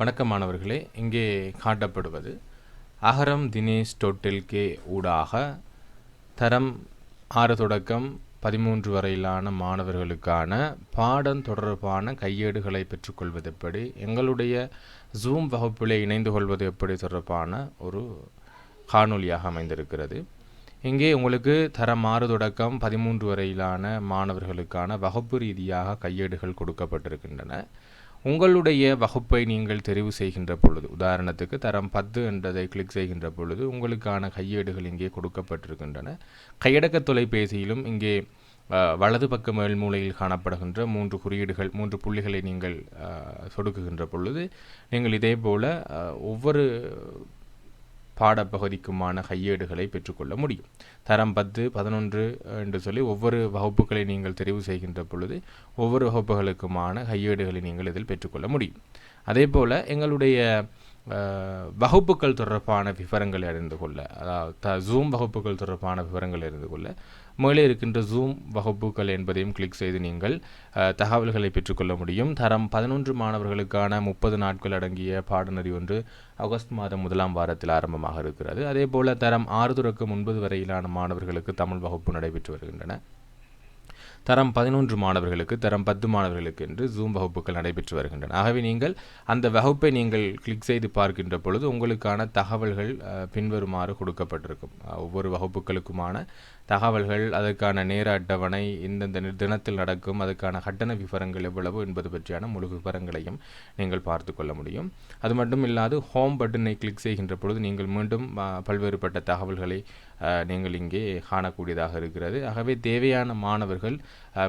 வணக்கமானவர்களே இங்கே காட்டப்படுவது அகரம் Dinesh total K ஊடாக தரம் ஆறு தொடக்கம் பதிமூன்று வரையிலான மாணவர்களுக்கான பாடம் தொடர்பான கையேடுகளை பெற்றுக்கொள்வது எப்படி எங்களுடைய ஜூம் வகுப்பில் இணைந்து கொள்வது எப்படி தொடர்பான ஒரு காணொளியாக அமைந்திருக்கிறது. இங்கே உங்களுக்கு தரம் ஆறு தொடக்கம் பதிமூன்று வரையிலான மாணவர்களுக்கான வகுப்பு ரீதியாக கையேடுகள் கொடுக்கப்பட்டிருக்கின்றன. உங்களுடைய வகுப்பை நீங்கள் தெரிவு செய்கின்ற பொழுது உதாரணத்துக்கு தரம் பத்து என்றதை கிளிக் செய்கின்ற பொழுது உங்களுக்கான கையேடுகள் இங்கே கொடுக்கப்பட்டிருக்கின்றன. கையடக்க தொலைபேசியிலும் இங்கே வலது பக்க மேல் மூலையில் காணப்படுகின்ற மூன்று குறியீடுகள் மூன்று புள்ளிகளை நீங்கள் சொடுக்குகின்ற பொழுது நீங்கள் இதே போல் ஒவ்வொரு பாடப்பகுதிக்குமான கையேடுகளை பெற்றுக்கொள்ள முடியும். தரம் பத்து பதினொன்று என்று சொல்லி ஒவ்வொரு வகுப்புகளை நீங்கள் தெரிவு செய்கின்ற பொழுது ஒவ்வொரு வகுப்புகளுக்குமான கையேடுகளை நீங்கள் இதில் பெற்றுக்கொள்ள முடியும். அதே போல் எங்களுடைய வகுப்புகள் தொடர்பான விவரங்களை அறிந்து கொள்ள அதாவது த ஜூம் வகுப்புகள் தொடர்பான விவரங்களை அறிந்து கொள்ள மேலே இருக்கின்ற ஜூம் வகுப்புகள் என்பதையும் கிளிக் செய்து நீங்கள் தகவல்களை பெற்றுக்கொள்ள முடியும். தரம் பதினொன்று மாணவர்களுக்கான முப்பது நாட்கள் அடங்கிய பாடநெறி ஒன்று ஆகஸ்ட் மாதம் முதலாம் வாரத்தில் ஆரம்பமாக இருக்கிறது. அதே போல் தரம் ஆறு தொடக்கம் ஒன்பது வரையிலான மாணவர்களுக்கு தமிழ் வகுப்பு நடைபெற்று வருகின்றன. தரம் பதினொன்று மாணவர்களுக்கு தரம் பத்து மாணவர்களுக்கு என்று ஜூம் வகுப்புகள் நடைபெற்று வருகின்றன. ஆகவே நீங்கள் அந்த வகுப்பை நீங்கள் கிளிக் செய்து பார்க்கின்ற பொழுது உங்களுக்கான தகவல்கள் பின்வருமாறு கொடுக்கப்பட்டிருக்கும். ஒவ்வொரு வகுப்புகளுக்குமான தகவல்கள் அதற்கான நேர அட்டவணை இந்தந்த தினத்தில் நடக்கும் அதுக்கான கட்டண விவரங்கள் எவ்வளவு என்பது பற்றியான முழு விவரங்களையும் நீங்கள் பார்த்து கொள்ள முடியும். அது மட்டும் இல்லாது ஹோம் பட்டனை கிளிக் செய்கின்ற பொழுது நீங்கள் மீண்டும் பல்வேறுபட்ட தகவல்களை நீங்கள் இங்கே காணக்கூடியதாக இருக்கிறது. ஆகவே தேவையான மாணவர்கள்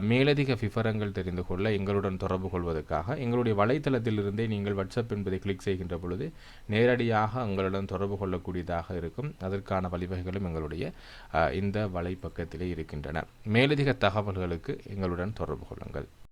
மேலதிக விவரங்கள் தெரிந்து கொள்ள எங்களுடன் தொடர்பு கொள்வதற்காக எங்களுடைய வலைத்தளத்திலிருந்தே நீங்கள் வாட்ஸ்அப் என்பதை கிளிக் செய்கின்ற பொழுது நேரடியாக எங்களுடன் தொடர்பு கொள்ளக்கூடியதாக இருக்கும். அதற்கான வழிவகைகளும் எங்களுடைய இந்த வலை வலைப்பக்கத்திலே இருக்கின்றன. மேலதிக தகவல்களுக்கு எங்களுடன் தொடர்பு கொள்ளுங்கள்.